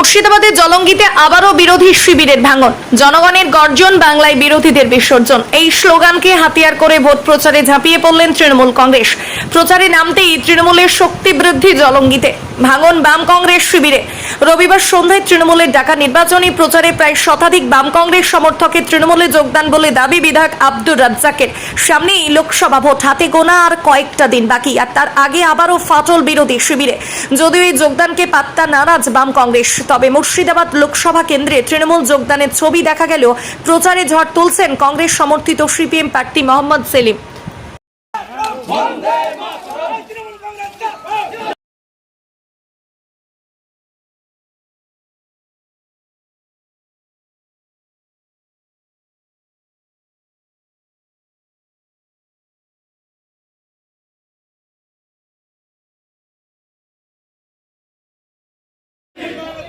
মুর্শিদাবাদের জলঙ্গিতে আবারও বিরোধী শিবিরের ভাঙন। জনগণের গর্জন বাংলায় বিরোধীদের বিসর্জন। এই স্লোগানকে হাতিয়ার করে ভোট প্রচারে ঝাঁপিয়ে পড়লেন তৃণমূল কংগ্রেস। প্রচারে নামতেই তৃণমূলের শক্তি বৃদ্ধি জলঙ্গিতে। ভাঙন বাম কংগ্রেস শিবিরে। রবিবার সন্ধ্যায় তৃণমূলের ডাকা নির্বাচনী প্রচারে প্রায় শতাধিক বাম কংগ্রেস সমর্থকের তৃণমূলে যোগদান বলে দাবি বিধায়ক আব্দুর রাজ্জাকের। সামনেই লোকসভা ভোট, হাতে গোনা আর কয়েকটা দিন বাকি, আর তার আগে আবারও ফাটল বিরোধী শিবিরে। যদিও এই যোগদানকে পাত্তা নারাজ বাম কংগ্রেস। তবে মুর্শিদাবাদ লোকসভা কেন্দ্রে তৃণমূল যোগদানের ছবি দেখা গেল প্রচারে ঝড় তুলছেন কংগ্রেস সমর্থিত সিপিএম প্রার্থী মোহাম্মদ সেলিম।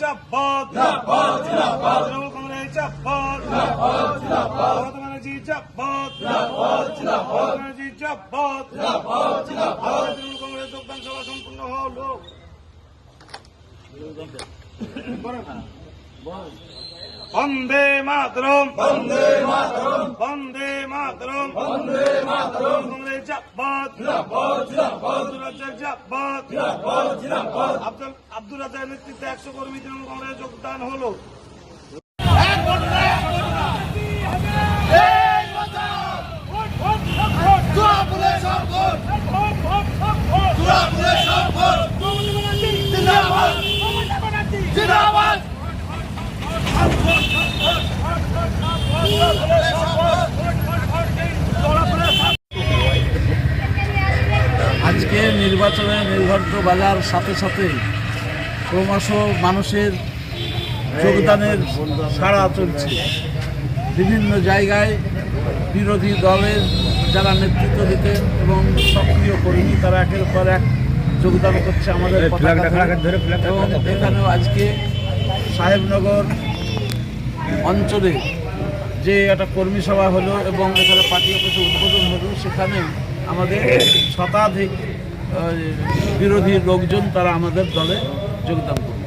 চাপাত তৃণমূল কংগ্রেস চাপাত মমতা ব্যানার্জি চাপাত মমতা ব্যানার্জি চাপাত তৃণমূল কংগ্রেস যোগদান সভা সম্পূর্ণ হলো। বন্দে মাতরম বন্দে মাতরম বন্দে মাতরম বন্দে মাতরম। কংগ্রেস চাপাত তৃণমূল কংগ্রেস চাপাত তৃণমূল কংগ্রেস চাপাত আব্দুল আব্দুল রাজ্জাকের নেতৃত্বে একশো কর্মী তৃণমূল কংগ্রেস যোগদান হলো। আজকে নির্বাচনে নির্ধারিত বাজার সাথে সাথে ক্রমশ মানুষের যোগদানের সাড়া চলছে। বিভিন্ন জায়গায় বিরোধী দলের যারা নেতৃত্ব দিতেন এবং সক্রিয় কর্মী তারা একের পর এক যোগদান করছে আমাদের এবং এখানেও আজকে সাহেবনগর অঞ্চলে যে একটা কর্মী সভা হলো এবং এখানে পার্টি অফিসে উদ্বোধন হলো সেখানে আমাদের শতাধিক বিরোধী লোকজন তারা আমাদের দলে যোগদান করুন।